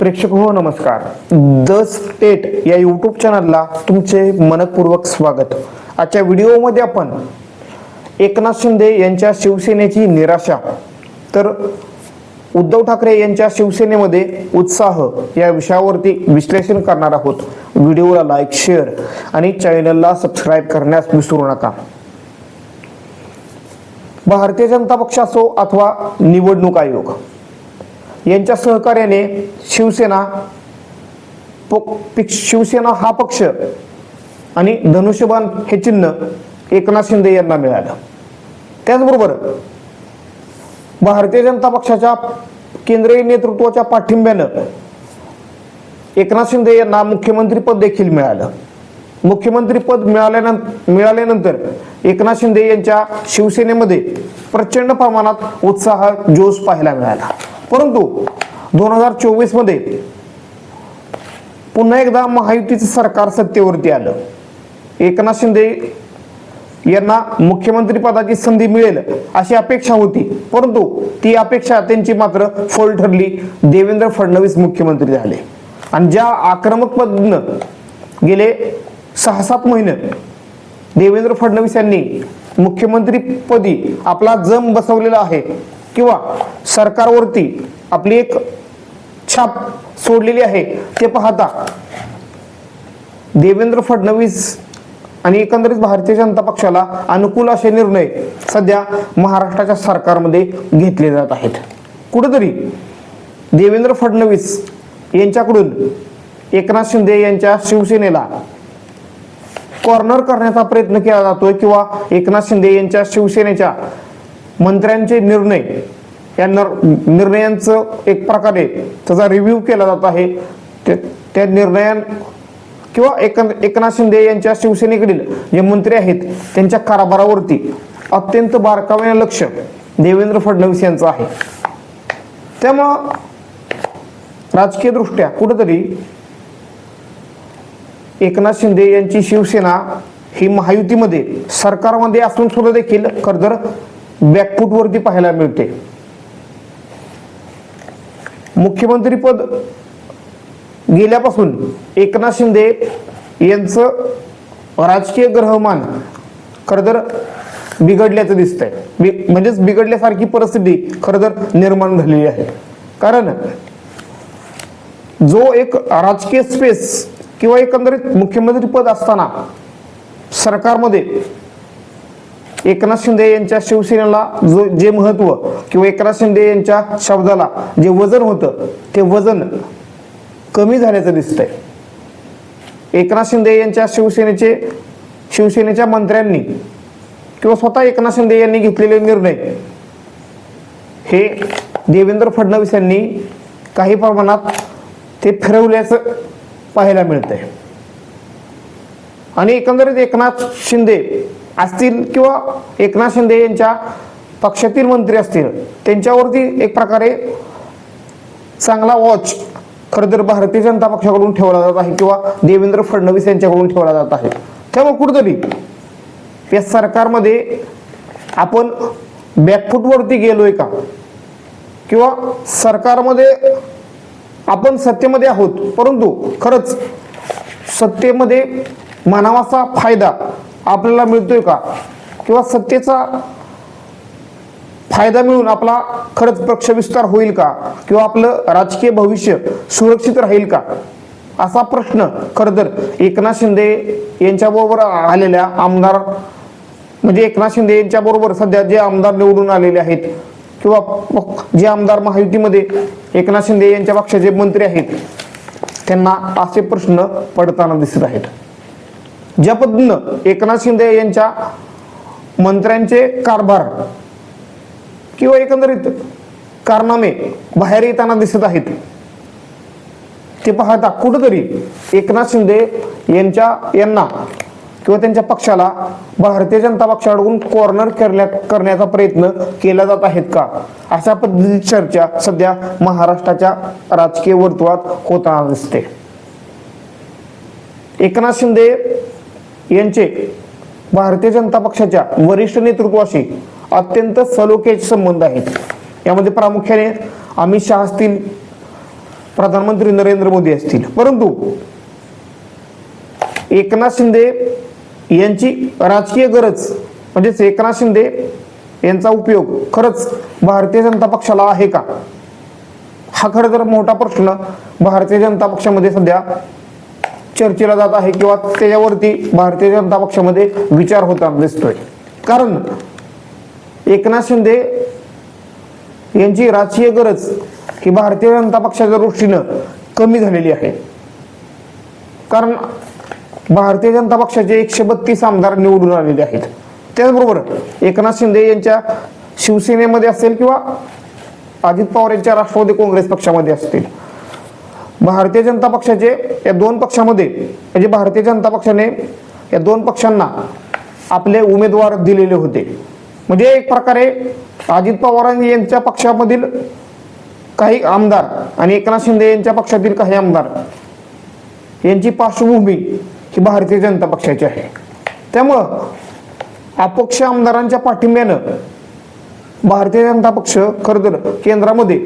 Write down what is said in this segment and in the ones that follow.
प्रेक्षक हो नमस्कार. द स्टेट या यूट्यूब चॅनलला तुमचे मनपूर्वक स्वागत. आजच्या व्हिडिओमध्ये आपण एकनाथ शिंदे यांच्या शिवसेनेची निराशा तर उद्धव ठाकरे यांच्या शिवसेनेमध्ये उत्साह या विषयावरती विश्लेषण करणार आहोत. व्हिडिओला लाईक शेअर आणि चॅनलला सबस्क्राईब करण्यास विसरू नका. भारतीय जनता पक्ष असो अथवा निवडणूक आयोग यांच्या सहकार्याने शिवसेना शिवसेना हा पक्ष आणि धनुष्यबाण हे चिन्ह एकनाथ शिंदे यांना मिळालं. त्याचबरोबर भारतीय जनता पक्षाच्या केंद्रीय नेतृत्वाच्या पाठिंब्यानं एकनाथ शिंदे यांना मुख्यमंत्रीपद देखील मिळालं. मुख्यमंत्रीपद मिळाल्यानंतर मिळाल्यानंतर एकनाथ शिंदे यांच्या शिवसेनेमध्ये प्रचंड प्रमाणात उत्साह जोश पाहायला मिळाला. परंतु दोन हजार चोवीसमध्ये पुन्हा एकदा महायुतीचं सरकार सत्तेवरती आलं. एकनाथ शिंदे यांना मुख्यमंत्री पदाची संधी मिळेल अशी अपेक्षा होती. परंतु ती अपेक्षा त्यांची मात्र फोल ठरली. देवेंद्र फडणवीस मुख्यमंत्री झाले. आणि ज्या आक्रमक पद्धतीनं गेले सहा सात महिने देवेंद्र फडणवीस यांनी मुख्यमंत्रीपदी आपला जम बसवलेला आहे किंवा सरकारवरती आपली एक छाप सोडलेली आहे ते पाहता देवेंद्र फडणवीस आणि एकंदरीत भारतीय जनता पक्षाला अनुकूल असे निर्णय सध्या महाराष्ट्राच्या सरकारमध्ये घेतले जात आहेत. कुठेतरी देवेंद्र फडणवीस यांच्याकडून एकनाथ शिंदे यांच्या शिवसेनेला कॉर्नर करण्याचा प्रयत्न केला जातोय किंवा एकनाथ शिंदे यांच्या शिवसेनेच्या मंत्र्यांचे निर्णय या नर- निर्णयांचं एक प्रकारे त्याचा रिव्ह्यू केला जात आहे. त्या निर्णयां किंवा एक एकनाथ शिंदे यांच्या शिवसेनेकडील जे मंत्री आहेत त्यांच्या कारभारावरती अत्यंत बारकाव्याने लक्ष देवेंद्र फडणवीस यांचं आहे. त्यामुळं राजकीय दृष्ट्या कुठंतरी एकनाथ शिंदे यांची शिवसेना ही महायुतीमध्ये सरकारमध्ये असून सुद्धा देखील खरतर बॅकफूटवरती पाहायला मिळते. मुख्यमंत्रीपद गेल्यापासून एकनाथ शिंदे यांचं राजकीय ग्रहमान खरतर बिघडल्याचं दिसतंय. बि म्हणजेच बिघडल्यासारखी परिस्थिती खरतर निर्माण झालेली आहे. कारण जो एक राजकीय स्पेस किंवा एकंदरीत मुख्यमंत्री पद असताना सरकारमध्ये एकनाथ शिंदे यांच्या शिवसेनेला जो जे महत्त्व किंवा एकनाथ शिंदे यांच्या शब्दाला जे वजन होतं ते वजन कमी झाल्याचं दिसतंय. एकनाथ शिंदे यांच्या शिवसेनेचे शिवसेनेच्या मंत्र्यांनी किंवा स्वतः एकनाथ शिंदे यांनी घेतलेले निर्णय हे देवेंद्र फडणवीस यांनी काही प्रमाणात ते फिरवल्याचं पाहायला मिळतंय. आणि एकंदरीत एकनाथ शिंदे असतील किंवा एकनाथ शिंदे यांच्या पक्षातील मंत्री असतील त्यांच्यावरती एक प्रकारे चांगला वॉच खरं तर भारतीय जनता पक्षाकडून ठेवला जात आहे किंवा देवेंद्र फडणवीस यांच्याकडून ठेवला जात आहे. त्यामुळे कुठंतरी या सरकारमध्ये आपण बॅकफूटवरती गेलोय का? किंवा सरकारमध्ये आपण सत्तेमध्ये आहोत परंतु खरंच सत्तेमध्ये मानवाचा फायदा आपल्याला मिळतोय का? किंवा सत्तेचा फायदा मिळून आपला खरंच पक्ष विस्तार होईल का? किंवा आपलं राजकीय भविष्य सुरक्षित राहील का? असा प्रश्न खरं तर एकनाथ शिंदे यांच्याबरोबर आलेल्या आमदार म्हणजे एकनाथ शिंदे यांच्याबरोबर सध्या जे आमदार निवडून आलेले आहेत किंवा जे आमदार महायुतीमध्ये एकनाथ शिंदे यांच्या पक्षाचे मंत्री आहेत त्यांना असे प्रश्न पडताना दिसत आहेत. ज्या पद्धतीनं एकनाथ शिंदे यांच्या मंत्र्यांचे कारभार किंवा एकंदरीत कारनामे बाहेर येताना दिसत आहेत. ते पाहता कुठंतरी एकनाथ शिंदे यांच्या यांना किंवा त्यांच्या पक्षाला भारतीय जनता पक्षाकडून कॉर्नर करण्यात करण्याचा प्रयत्न केला जात आहेत का? अशा पद्धतीची चर्चा सध्या महाराष्ट्राच्या राजकीय वर्तुळात होताना दिसते. एकनाथ शिंदे यांचे भारतीय जनता पक्षाच्या वरिष्ठ नेतृत्वाशी अत्यंत सलोख्याचे संबंध आहेत. यामध्ये प्रामुख्याने अमित शहा असतील प्रधानमंत्री नरेंद्र मोदी असतील. परंतु एकनाथ शिंदे यांची राजकीय गरज म्हणजेच एकनाथ शिंदे यांचा उपयोग खरंच भारतीय जनता पक्षाला आहे का? हा खरं तर मोठा प्रश्न भारतीय जनता पक्षामध्ये सध्या चर्चेला जात आहे किंवा त्याच्यावरती भारतीय जनता पक्षामध्ये विचार होताना दिसतोय. कारण एकनाथ शिंदे यांची राजकीय गरज ही भारतीय जनता पक्षाच्या दृष्टीनं कमी झालेली आहे. कारण भारतीय जनता पक्षाचे एकशे बत्तीस आमदार निवडून आलेले आहेत. त्याचबरोबर एकनाथ शिंदे यांच्या शिवसेनेमध्ये असेल किंवा अजित पवार यांच्या राष्ट्रवादी काँग्रेस पक्षामध्ये असतील. भारतीय जनता पक्षाचे या दोन पक्षामध्ये म्हणजे भारतीय जनता पक्षाने या दोन पक्षांना आपले उमेदवार दिलेले होते. म्हणजे एक प्रकारे अजित पवार यांच्या पक्षामधील काही आमदार आणि एकनाथ शिंदे यांच्या पक्षातील काही आमदार यांची पार्श्वभूमी ही भारतीय जनता पक्षाची आहे. त्यामुळं अपक्ष आमदारांच्या पाठिंब्यानं भारतीय जनता पक्ष खरं तर केंद्रामध्ये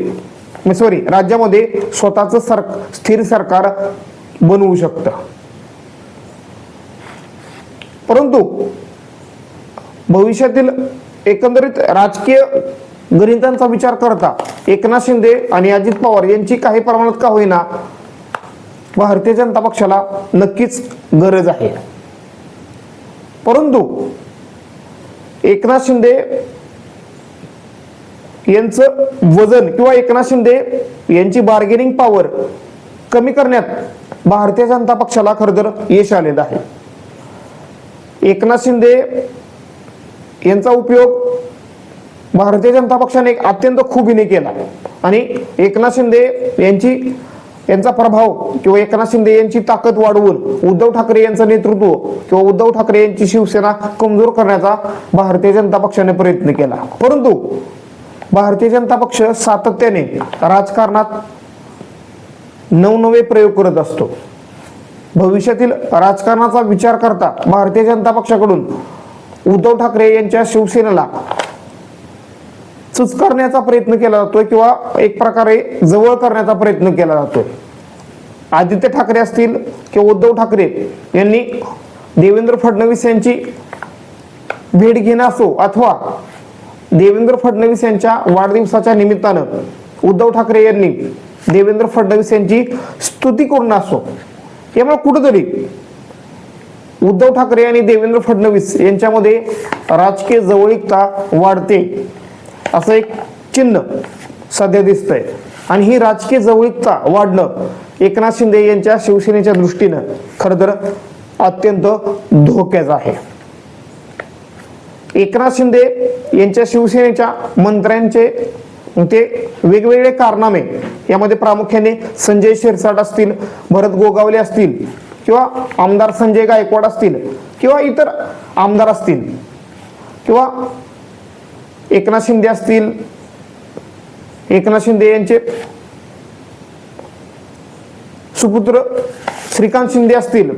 सॉरी राज्यामध्ये स्वतःच सर स्थिर सरकार बनवू शकतं. परंतु भविष्यातील एकंदरीत राजकीय गणितांचा विचार करता एकनाथ शिंदे आणि अजित पवार यांची काही प्रमाणात का होईना भारतीय जनता पक्षाला नक्कीच गरज आहे. परंतु एकनाथ शिंदे यांचं वजन किंवा एकनाथ शिंदे यांची बार्गेनिंग पॉवर कमी करण्यात भारतीय जनता पक्षाला खरं तर यश आलेलं आहे. एकनाथ शिंदे यांचा उपयोग भारतीय जनता पक्षाने एक अत्यंत खुबीने केला. आणि एकनाथ शिंदे यांची यांचा प्रभाव किंवा एकनाथ शिंदे यांची ताकद वाढवून उद्धव ठाकरे यांचं नेतृत्व किंवा उद्धव ठाकरे यांची शिवसेना कमजोर करण्याचा भारतीय जनता पक्षाने प्रयत्न केला. परंतु भारतीय जनता पक्ष सातत्याने राजकारणात नवनवे प्रयोग करत असतो. भविष्यातील राजकारणाचा विचार करता भारतीय जनता पक्षाकडून उद्धव ठाकरे यांच्या शिवसेनेला चुचकारण्याचा प्रयत्न केला जातोय किंवा एक प्रकारे जवळ करण्याचा प्रयत्न केला जातोय. आदित्य ठाकरे असतील किंवा उद्धव ठाकरे यांनी देवेंद्र फडणवीस यांची भेट घेणं असो अथवा देवेंद्र फडणवीस यांच्या वाढदिवसाच्या निमित्तानं उद्धव ठाकरे यांनी देवेंद्र फडणवीस यांची स्तुती करून असो. यामुळे कुठंतरी उद्धव ठाकरे आणि देवेंद्र फडणवीस यांच्यामध्ये राजकीय जवळीकता वाढते असं एक चिन्ह सध्या दिसतंय. आणि ही राजकीय जवळीकता वाढणं एकनाथ शिंदे यांच्या शिवसेनेच्या दृष्टीनं खरं तर अत्यंत धोक्याचं आहे. एकनाथ शिंदे यांच्या शिवसेनेच्या मंत्र्यांचे ते वेगवेगळे कारनामे यामध्ये प्रामुख्याने संजय शिरसाट असतील भरत गोगावले असतील किंवा आमदार संजय गायकवाड असतील किंवा इतर आमदार असतील किंवा एकनाथ शिंदे असतील एकनाथ शिंदे यांचे सुपुत्र श्रीकांत शिंदे असतील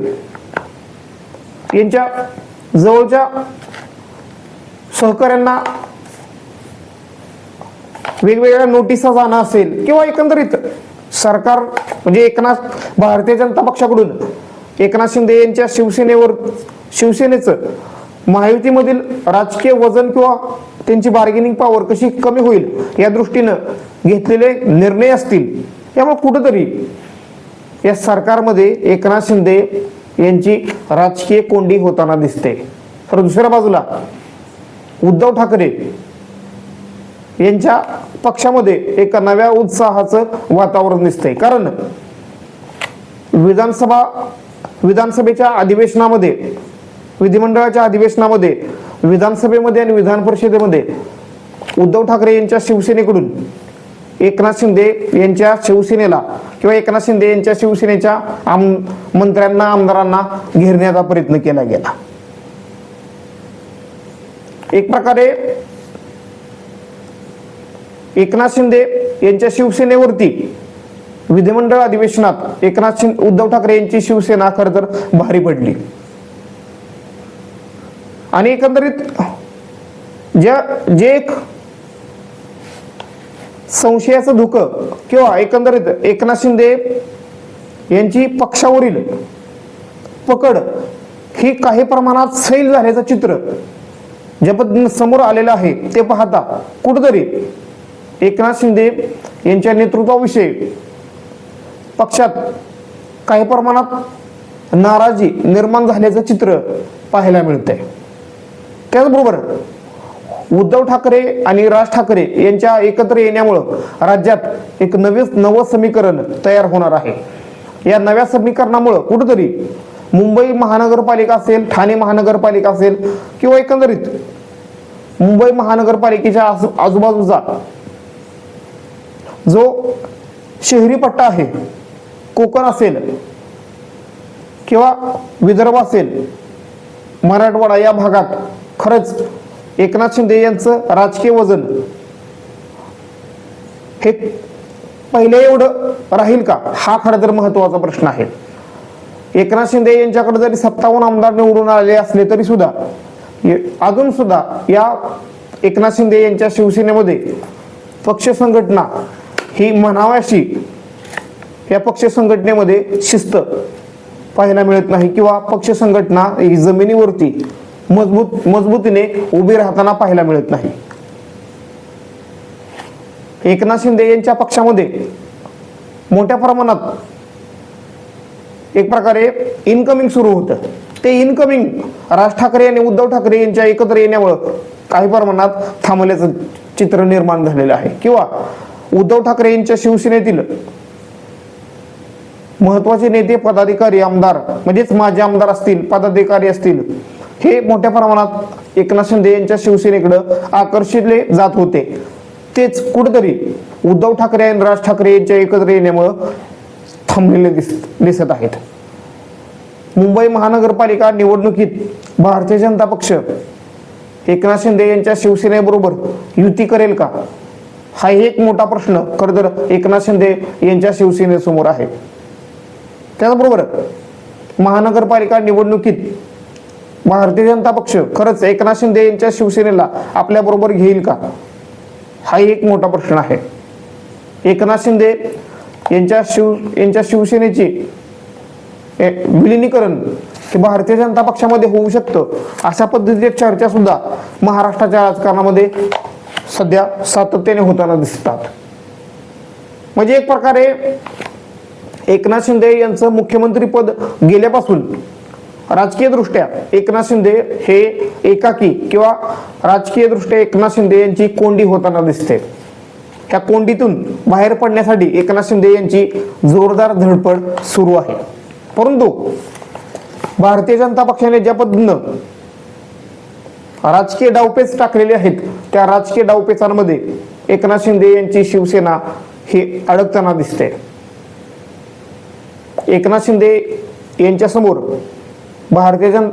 यांच्या जवळच्या सहकाऱ्यांना वेगवेगळ्या नोटिसा जाणं असेल किंवा एकंदरीत सरकार म्हणजे एकनाथ भारतीय जनता पक्षाकडून एकनाथ शिंदे यांच्या शिवसेनेवर शिवसेनेचं महायुतीमधील राजकीय वजन किंवा त्यांची बार्गेनिंग पॉवर कशी कमी होईल या दृष्टीनं घेतलेले निर्णय असतील. त्यामुळे कुठंतरी या सरकारमध्ये एकनाथ शिंदे यांची राजकीय कोंडी होताना दिसते. तर दुसऱ्या बाजूला उद्धव ठाकरे यांच्या पक्षामध्ये एका नव्या उत्साहाचं वातावरण दिसतंय. कारण विधानसभा विधानसभेच्या अधिवेशनामध्ये विधिमंडळाच्या अधिवेशनामध्ये विधानसभेमध्ये आणि विधान परिषदेमध्ये उद्धव ठाकरे यांच्या शिवसेनेकडून एकनाथ शिंदे यांच्या शिवसेनेला किंवा एकनाथ शिंदे यांच्या शिवसेनेच्या आम मंत्र्यांना आमदारांना घेरण्याचा प्रयत्न केला गेला. एक प्रकारे एकनाथ शिंदे यांच्या शिवसेनेवरती विधिमंडळ अधिवेशनात एकनाथ शिंदे उद्धव ठाकरे यांची शिवसेना खर तर भारी पडली. आणि एकंदरीत ज्या जे एक संशयाचं धुकं किंवा एकंदरीत एकनाथ शिंदे यांची पक्षावरील पकड ही काही प्रमाणात सैल झाल्याचं चित्र ज्या पद्धतीनं समोर आलेलं आहे ते पाहता कुठंतरी एकनाथ शिंदे यांच्या नेतृत्वाविषयी पक्षात काही प्रमाणात नाराजी निर्माण झाल्याचं चित्र पाहायला मिळतंय. त्याचबरोबर उद्धव ठाकरे आणि राज ठाकरे यांच्या एकत्र येण्यामुळं राज्यात एक नवे नवं समीकरण तयार होणार आहे. या नव्या समीकरणामुळं कुठंतरी मुंबई महानगरपालिका असेल ठाणे महानगरपालिका असेल किंवा एकंदरीत मुंबई महानगरपालिकेच्या आजू- आजूबाजूचा जो शहरी पट्टा आहे कोकण असेल किंवा विदर्भ असेल मराठवाडा या भागात खरंच एकनाथ शिंदे यांचं राजकीय वजन हे पहिले एवढं राहील का? हा खरं तर महत्त्वाचा प्रश्न आहे. एकनाथ शिंदे यांच्याकडे जरी सत्तावन्न आमदार निवडून आले असले तरी सुद्धा अजून सुद्धा या एकनाथ शिंदे यांच्या शिवसेनेमध्ये पक्ष संघटना ही म्हणाव्याशी या पक्ष संघटनेमध्ये शिस्त पाहायला मिळत नाही किंवा पक्ष संघटना ही जमिनीवरती मजबूत मजबूतीने उभी राहताना पाहायला मिळत नाही. एकनाथ शिंदे यांच्या पक्षामध्ये मोठ्या प्रमाणात एक प्रकारे इनकमिंग सुरू होतं. ते इनकमिंग राज ठाकरे आणि उद्धव ठाकरे यांच्या एकत्र येण्यामुळं काही प्रमाणात थांबल्याचं चित्र निर्माण झालेलं आहे. किंवा उद्धव ठाकरे यांच्या शिवसेनेतील महत्त्वाचे नेते पदाधिकारी आमदार म्हणजेच माजी आमदार असतील पदाधिकारी असतील हे मोठ्या प्रमाणात एकनाथ शिंदे यांच्या शिवसेनेकडे आकर्षितले जात होते. तेच कुठेतरी उद्धव ठाकरे आणि राज ठाकरे यांच्या एकत्र येण्यामुळं थांबलेले दिस दिसत आहेत. मुंबई महानगरपालिका निवडणुकीत भारतीय जनता पक्ष एकनाथ शिंदे यांच्या शिवसेनेबरोबर युती करेल का? हा एक मोठा प्रश्न खरं तर एकनाथ शिंदे यांच्या शिवसेनेसमोर आहे. त्याचबरोबर महानगरपालिका निवडणुकीत भारतीय जनता पक्ष खरंच एकनाथ शिंदे यांच्या शिवसेनेला आपल्याबरोबर घेईल का? हा एक मोठा प्रश्न आहे. एकनाथ शिंदे यांच्या शिव यांच्या शिवसेनेची विलिनीकरण हे भारतीय जनता पक्षामध्ये होऊ शकतं. अशा पद्धतीच्या चर्चा सुद्धा महाराष्ट्राच्या राजकारणामध्ये सध्या सातत्याने होताना दिसतात. म्हणजे एक प्रकारे एकनाथ शिंदे यांचं मुख्यमंत्री पद गेल्यापासून राजकीय दृष्ट्या एकनाथ शिंदे हे एकाकी किंवा राजकीय दृष्ट्या एकनाथ शिंदे यांची कोंडी होताना दिसते. त्या कोंडीतून बाहेर पडण्यासाठी एकनाथ शिंदे यांची जोरदार धडपड सुरू आहे. परंतु भारतीय जनता पक्षाने ज्या पद्धतीनं राजकीय डावपेच टाकलेले आहेत त्या राजकीय डावपेचांमध्ये एकनाथ शिंदे यांची शिवसेना ही अडकताना दिसते. एकनाथ शिंदे यांच्यासमोर भारतीय जन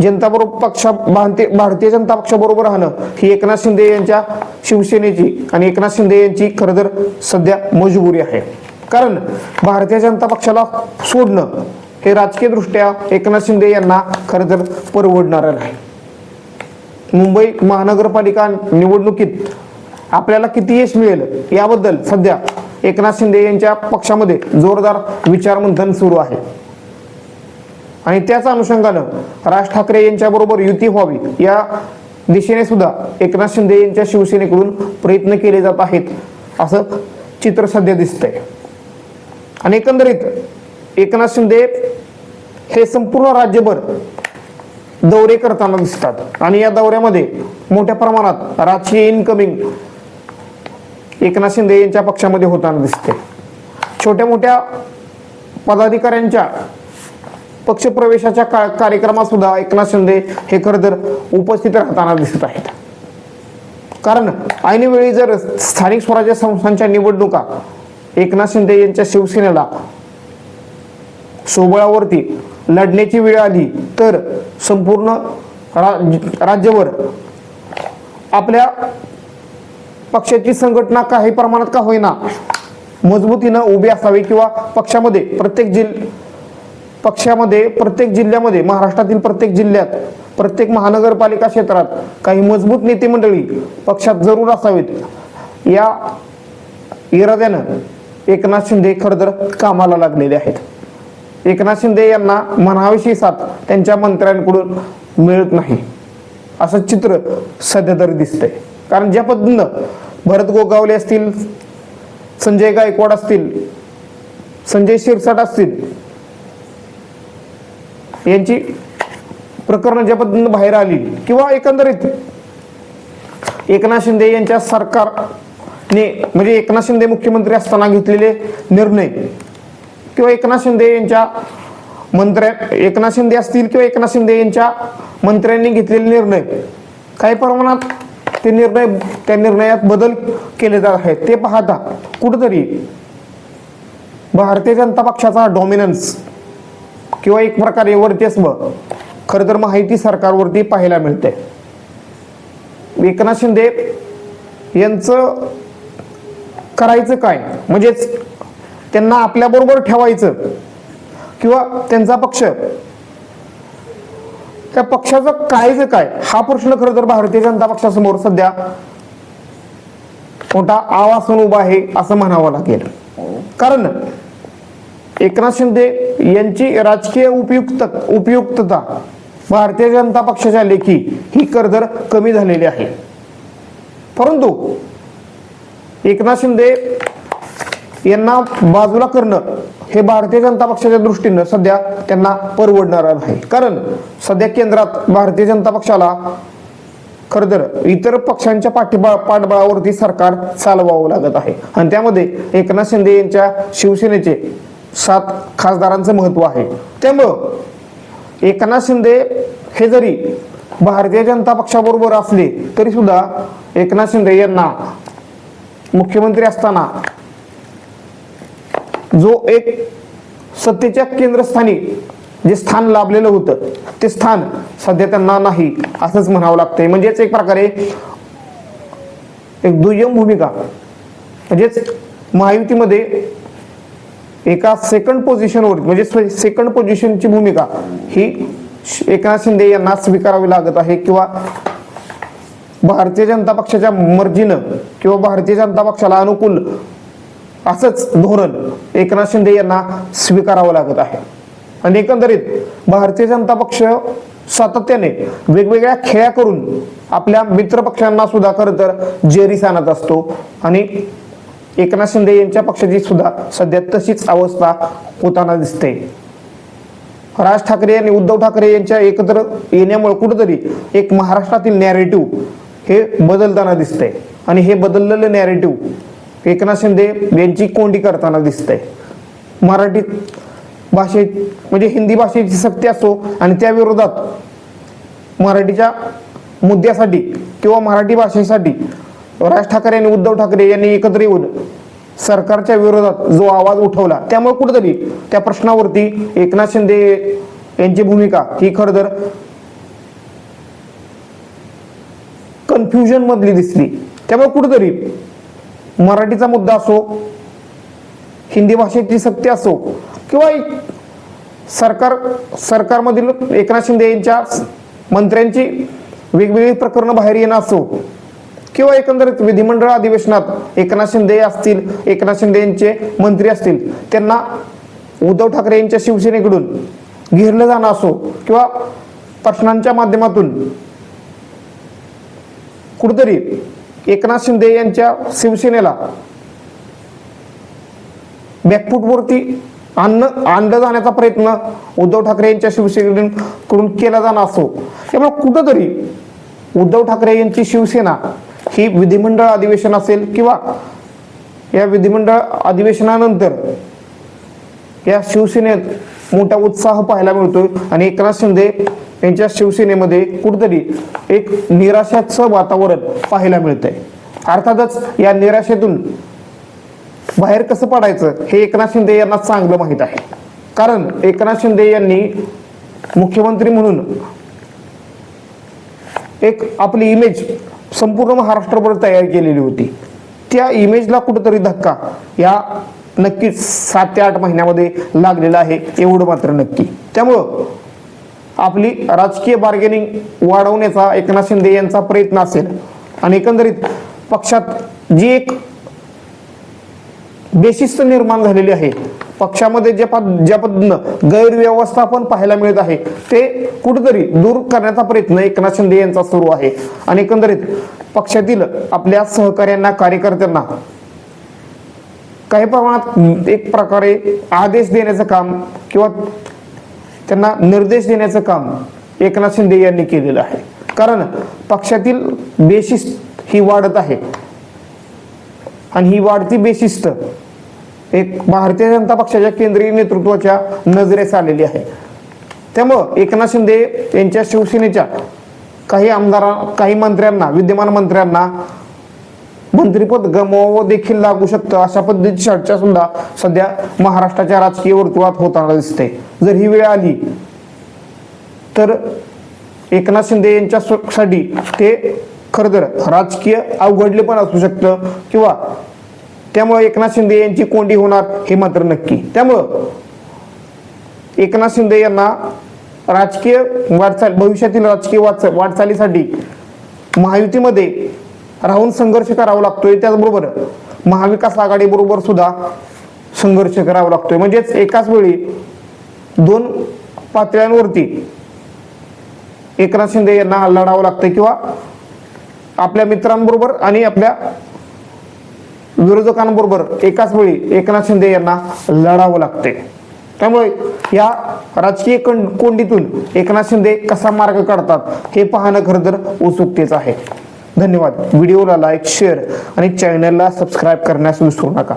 जनता बरोबर पक्षा भारतीय जनता पक्षाबरोबर राहणं ही एकनाथ शिंदे यांच्या शिवसेनेची आणि एकनाथ शिंदे यांची खरं तर सध्या मजबुरी आहे. कारण भारतीय जनता पक्षाला सोडणं हे राजकीय दृष्ट्या एकनाथ शिंदे यांना खरं तर परवडणारं नाही. मुंबई महानगरपालिका निवडणुकीत आपल्याला किती यश मिळेल याबद्दल सध्या एकनाथ शिंदे यांच्या पक्षामध्ये जोरदार विचारमंथन सुरू आहे. आणि त्याच अनुषंगानं राज ठाकरे यांच्याबरोबर युती व्हावी या दिशेने सुद्धा एकनाथ शिंदे यांच्या शिवसेनेकडून प्रयत्न केले जात आहेत असं चित्र सध्या दिसतंय. आणि एकंदरीत एकनाथ शिंदे हे संपूर्ण राज्यभर दौरे करताना दिसतात. आणि या दौऱ्यामध्ये मोठ्या प्रमाणात राजकीय इनकमिंग एकनाथ शिंदे यांच्या पक्षामध्ये होताना दिसते छोट्या मोठ्या पदाधिकाऱ्यांच्या पक्षप्रवेशाच्या का कार्यक्रमात सुद्धा एकनाथ शिंदे हे खरं तर उपस्थित राहताना दिसत आहेत. कारण ऐनवेळी जर स्थानिक स्वराज्य संस्थांच्या निवडणुका एकनाथ शिंदे यांच्या शिवसेनेला सोबळावरती लढण्याची वेळ आली तर संपूर्ण रा- राज्यभर आपल्या पक्षाची संघटना काही प्रमाणात का होईना मजबूतीनं उभी असावी किंवा पक्षामध्ये प्रत्येक जिल्हा पक्षामध्ये प्रत्येक जिल्ह्यामध्ये महाराष्ट्रातील प्रत्येक जिल्ह्यात प्रत्येक महानगरपालिका क्षेत्रात काही मजबूत नेते मंडळी पक्षात जरूर असावेत. या इराद्यानं एकनाथ शिंदे खरं कामाला लागलेले आहेत. एकनाथ शिंदे यांना म्हणावीशी साथ त्यांच्या मंत्र्यांकडून मिळत नाही. असं चित्र सध्या तरी दिसतंय. कारण ज्या पद्धतीनं भरत गोगावले असतील संजय गायकवाड असतील संजय शिरसाट असतील यांची प्रकरणं ज्या पद्धतीनं बाहेर आली किंवा एकंदरीत एकनाथ शिंदे यांच्या सरकारने म्हणजे एकनाथ शिंदे मुख्यमंत्री असताना घेतलेले निर्णय किंवा एकनाथ शिंदे यांच्या मंत्र्या एकनाथ शिंदे असतील किंवा एकनाथ शिंदे यांच्या मंत्र्यांनी घेतलेले निर्णय काही प्रमाणात ते निर्णय त्या निर्णयात बदल केले जात आहेत. ते पाहता कुठंतरी भारतीय जनता पक्षाचा डॉमिनन्स किंवा एक प्रकारे वर्चस्व खरं तर माहिती सरकारवरती पाहायला मिळते. एकनाथ शिंदे यांचं करायचं काय? म्हणजेच त्यांना आपल्याबरोबर ठेवायचं किंवा त्यांचा पक्ष. त्या पक्षाचं कायचं काय? हा प्रश्न खरं तर भारतीय जनता पक्षासमोर सध्या मोठा आवासून उभा आहे असं म्हणावं लागेल. कारण एकनाथ शिंदे यांची राजकीय उपयुक्त उपयुक्तता भारतीय जनता पक्षाच्या लेखी ही करदर कमी झालेली आहे. परंतु एकनाथ शिंदे यांना बाजूला करणं हे भारतीय जनता पक्षाच्या दृष्टीनं सध्या त्यांना परवडणार नाही. कारण सध्या केंद्रात भारतीय जनता पक्षाला खरं तर इतर पक्षांच्या पाठिंबा पाठबळावरती सरकार चालवावं लागत आहे. आणि त्यामध्ये एकनाथ शिंदे यांच्या शिवसेनेचे सात खासदारांचं महत्त्व आहे. त्यामुळं एकनाथ शिंदे हे जरी भारतीय जनता पक्षाबरोबर असले तरी सुद्धा एकनाथ शिंदे यांना मुख्यमंत्री असताना जो एक सत्तेच्या केंद्रस्थानी जे स्थान लाभलेलं होतं ते स्थान सध्या त्यांना नाही असंच म्हणावं लागतंय. म्हणजेच एक प्रकारे एक दुय्यम भूमिका म्हणजेच महायुतीमध्ये एका सेकंड पोझिशनवर म्हणजे सेकंड पोझिशनची भूमिका ही एकनाथ शिंदे यांना स्वीकारावी लागत आहे किंवा भारतीय जनता पक्षाच्या मर्जीनं किंवा भारतीय जनता पक्षाला अनुकूल असंच धोरण एकनाथ शिंदे यांना स्वीकारावं लागत आहे. आणि एकंदरीत भारतीय जनता पक्ष सातत्याने वेगवेगळ्या खेळ्या करून आपल्या मित्र पक्षांना सुद्धा खरं तर जेरीस आणत असतो. आणि एकनाथ शिंदे यांच्या पक्षाची सुद्धा सध्या तशीच अवस्था होताना दिसते. राज ठाकरे आणि उद्धव ठाकरे यांच्या एकत्र येण्यामुळे कुठेतरी एक महाराष्ट्रातील नॅरेटिव्ह हे बदलताना दिसतंय. आणि हे बदललेलं नॅरेटिव्ह एकनाथ शिंदे यांची कोंडी करताना दिसतंय. मराठीत भाषेत म्हणजे हिंदी भाषेची सक्ती असो आणि त्या विरोधात मराठीच्या मुद्द्यासाठी किंवा मराठी भाषेसाठी राज ठाकरे आणि उद्धव ठाकरे यांनी एकत्र येऊन सरकारच्या विरोधात जो आवाज उठवला त्यामुळे कुठेतरी त्या प्रश्नावरती एकनाथ शिंदे यांची भूमिका ही खर तर कन्फ्युजन मधली दिसली. त्यामुळे कुठेतरी मराठीचा मुद्दा असो हिंदी भाषेची सक्ती असो किंवा एक सरकार सरकारमधील एकनाथ शिंदे यांच्या मंत्र्यांची वेगवेगळी प्रकरणं बाहेर येणं असो किंवा एकंदरीत विधिमंडळ अधिवेशनात एकनाथ शिंदे असतील एकनाथ शिंदे यांचे मंत्री असतील त्यांना उद्धव ठाकरे यांच्या शिवसेनेकडून घेरलं जाणं असो किंवा प्रश्नांच्या माध्यमातून कुठतरी एकनाथ शिंदे यांच्या शिवसेनेला बॅकफूटवरती आणणं आणलं जाण्याचा प्रयत्न उद्धव ठाकरे यांच्या शिवसेनेकडून केला जाणं असो. त्यामुळे कुठंतरी उद्धव ठाकरे यांची शिवसेना ही विधिमंडळ अधिवेशन असेल किंवा या विधिमंडळ अधिवेशनानंतर या शिवसेनेत मोठा उत्साह पाहायला मिळतोय. आणि एकनाथ शिंदे यांच्या शिवसेनेमध्ये कुठेतरी एक निराशाचं वातावरण पाहायला मिळतंय. अर्थातच या निराशेतून बाहेर कसं पडायचं हे एकनाथ शिंदे यांना चांगलं माहीत आहे. कारण एकनाथ शिंदे यांनी मुख्यमंत्री म्हणून एक आपली इमेज संपूर्ण महाराष्ट्रभर तयार केलेली होती. त्या इमेजला कुठंतरी धक्का. या नक्कीच सात ते आठ महिन्यामध्ये लागलेला आहे एवढं मात्र नक्की. त्यामुळं आपली राजकीय बार्गेनिंग वाढवण्याचा एकनाथ शिंदे यांचा प्रयत्न असेल आणि एकंदरीत पक्षात जी एक बेशिस्त निर्माण झालेली आहे. पक्षामध्ये ज्या पद ज्या पद्धतीनं गैरव्यवस्थापन पाहायला मिळत आहे ते कुठेतरी दूर करण्याचा प्रयत्न एकनाथ शिंदे यांचा सुरू आहे. आणि एकंदरीत पक्षातील आपल्या सहकार्यांना कार्यकर्त्यांना काही प्रमाणात एक प्रकारे आदेश देण्याचं काम किंवा त्यांना निर्देश देण्याचं काम एकनाथ शिंदे यांनी केलेलं आहे. कारण पक्षातील बेशिस्त ही वाढत आहे. आणि ही वाढती बेशिस्त एक भारतीय जनता पक्षाच्या केंद्रीय नेतृत्वाच्या नजरेस आलेली आहे. त्यामुळं एकनाथ शिंदे यांच्या शिवसेनेच्या काही आमदारां काही मंत्र्यांना विद्यमान मंत्र्यांना मंत्रिपद गमवावं देखील लागू शकतं अशा पद्धतीची चर्चा सुद्धा सध्या महाराष्ट्राच्या राजकीय वर्तुळात होताना दिसते. जर ही वेळ आली तर एकनाथ शिंदे यांच्यासाठी ते खरं तर राजकीय अवघडले पण असू शकतं किंवा त्यामुळे एकनाथ शिंदे यांची कोंडी होणार हे मात्र नक्की. त्यामुळं एकनाथ शिंदे यांना राजकीय वाटचाल भविष्यातील राजकीय वाटचाल वाटचालीसाठी महायुतीमध्ये राहून संघर्ष करावा लागतोय त्याचबरोबर महाविकास आघाडी बरोबर सुद्धा संघर्ष करावा लागतोय. म्हणजेच एकाच वेळी दोन पातळ्यांवरती एकनाथ शिंदे यांना लढावं लागतं किंवा आपल्या मित्रांबरोबर आणि आपल्या विरोधकांबरोबर एकाच वेळी एकनाथ शिंदे यांना लढावं लागते. त्यामुळे या राजकीय कोंडीतून एकनाथ शिंदे कसा मार्ग काढतात हे पाहणं खरं तर उत्सुकतेच आहे. धन्यवाद. व्हिडिओला लाईक शेअर आणि चॅनलला सबस्क्राईब करण्यास विसरू नका.